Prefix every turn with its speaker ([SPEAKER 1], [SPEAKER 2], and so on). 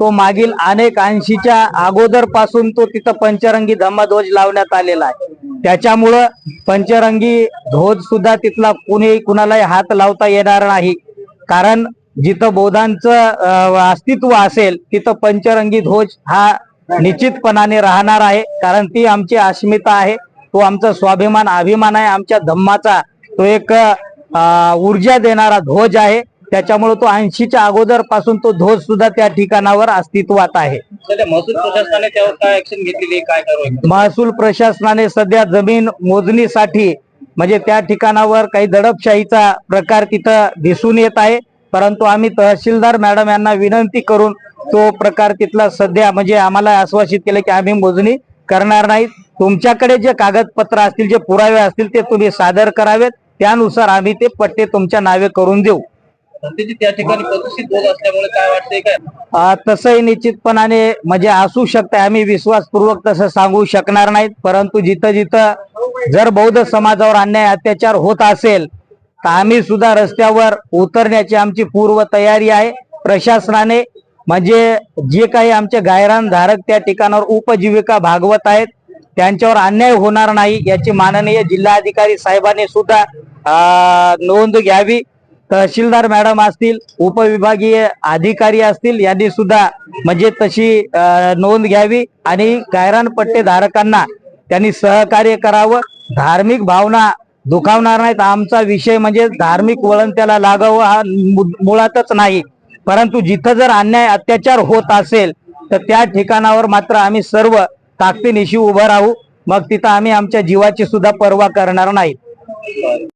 [SPEAKER 1] तो मागील अनेक ऐंशीच्या अगोदरपासून तो तिथं पंचरंगी धम्मध्वज लावण्यात आलेला आहे. त्याच्यामुळं पंचरंगी ध्वज सुद्धा तिथला कुणी कुणालाही हात लावता येणार नाही. कारण जिथं बौद्धांचं अस्तित्व असेल तिथं पंचरंगी ध्वज हा निश्चितपणाने राहणार आहे. कारण ती आमची अस्मिता आहे. तो आमचा स्वाभिमान अभिमान आहे. आमच्या धम्माचा तो एक ऊर्जा देणारा ध्वज आहे. त्याच्यामुळे तो ऐंशीच्या अगोदरपासून तो ध्वज सुद्धा त्या ठिकाणावर अस्तित्वात आहे.
[SPEAKER 2] महसूल प्रशासनाने त्यावर काय ऍक्शन घेतलेली? काय
[SPEAKER 1] महसूल प्रशासनाने सध्या जमीन मोजणीसाठी म्हणजे त्या ठिकाणावर काही दडपशाहीचा प्रकार तिथं दिसून येत आहे. परंतु आम्ही तहसीलदार मॅडम यांना विनंती करून तो प्रकार तिथला सध्या म्हणजे आम्हाला आश्वासित केलं की आम्ही मोजणी करणार नाहीत तुमच्याकडे जे कागदपत्र असतील जे पुरावे असतील ते तुम्ही सादर करावेत. त्यानुसार आम्ही ते पट्टे तुमच्या नावे करून देऊ.
[SPEAKER 2] सध्याची त्या ठिकाणी प्रदूषित होत असल्यामुळे काय वाटतंय काय?
[SPEAKER 1] तसंही निश्चितपणाने म्हणजे असू शकते आम्ही विश्वासपूर्वक तसं सांगू शकणार नाहीत परंतु जिथं जिथं जर बौद्ध समाजावर अन्याय अत्याचार होत असेल तर आम्ही सुद्धा रस्त्यावर उतरण्याची आमची पूर्व तयारी आहे. प्रशासनाने म्हणजे जे काही आमचे गायरान धारक त्या ठिकाणावर उपजीविका भागवत आहेत त्यांच्यावर अन्याय होणार नाही याची माननीय जिल्हाधिकारी साहेबांनी सुद्धा अ, नोंद घ्यावी. तहसीलदार मॅडम असतील उपविभागीय अधिकारी असतील यांनी सुद्धा म्हणजे तशी नोंद घ्यावी आणि गायरान पट्टे धारकांना त्यांनी सहकार्य करावं. धार्मिक भावना दुखावणार नाहीत. आमचा विषय म्हणजे धार्मिक वळण त्याला लागावं हा मुळातच नाही. परंतु जिथं जर अन्याय अत्याचार होत असेल तर त्या ठिकाणावर मात्र आम्ही सर्व ताकदीनिशी उभं राहू. मग तिथं आम्ही आमच्या जीवाची सुद्धा पर्वा करणार नाही.